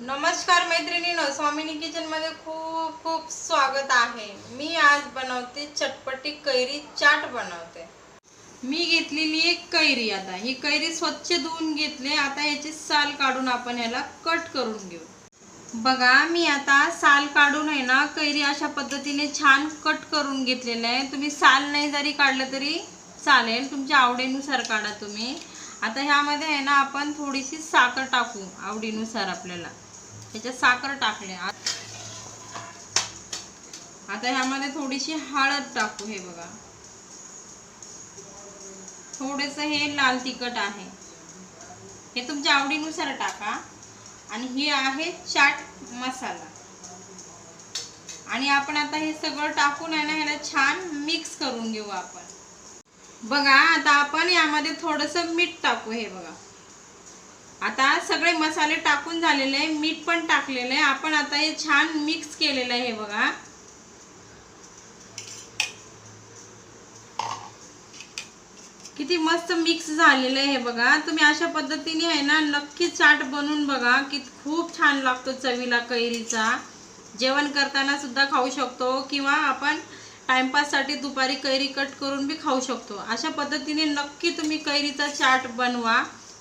नमस्कार मैत्रिणीनो स्वामिनी किचनमध्ये खूप खूप स्वागत आहे. मी आज बनवते चटपटी कैरी चाट बनवते. मी घेतलेली एक कैरी आता. ही कैरी स्वच्छ धुवून घेतले आता याची साल काढून आपण याला कट करून घेऊ. बघा मी आता साल काढून आहे ना कैरी अशा पद्धतीने छान कट करून घेतलेलं आहे. तुम्ही साल नाही जरी काढलं तरी चालेल. तुमच्या आवडीनुसार काढा तुम्ही. आता ह्यामध्ये आहे ना आपण थोडीशी साखर टाकू आवडीनुसार आपल्याला. त्याच्यात साखर टाकले आता ह्यामध्ये थोडीशी हळद टाकू हे बघा. थोडेस हे लाल तिखट आहे. हे तुमच्या आवडीनुसार टाका. आणि हे आहे चाट मसाला. आणि आपण आता हे सगळं टाकून आहे ना ह्याला छान मिक्स करून घेऊ आपण. बघा आता आपण यामध्ये थोडस मीठ टाकू हे बघा. आता सगळे मसाले टाकून झालेले आहे मीठ पण टाकलेलं आहे. आपण आता हे छान मिक्स केलेलं आहे हे बघा. किती मस्त मिक्स झालेलं आहे हे बघा. तुम्ही अशा पद्धतीने आहे ना नक्की चाट बनवून बघा की खूप छान लागतो चवीला कैरीचा. जेवण करताना सुद्धा खाऊ शकतो किंवा आपण टाइमपाससाठी दुपारी कैरी कट करून बी खाऊ शकतो. अशा पद्धतीने नक्की तुम्ही कैरीचा चाट बनवा.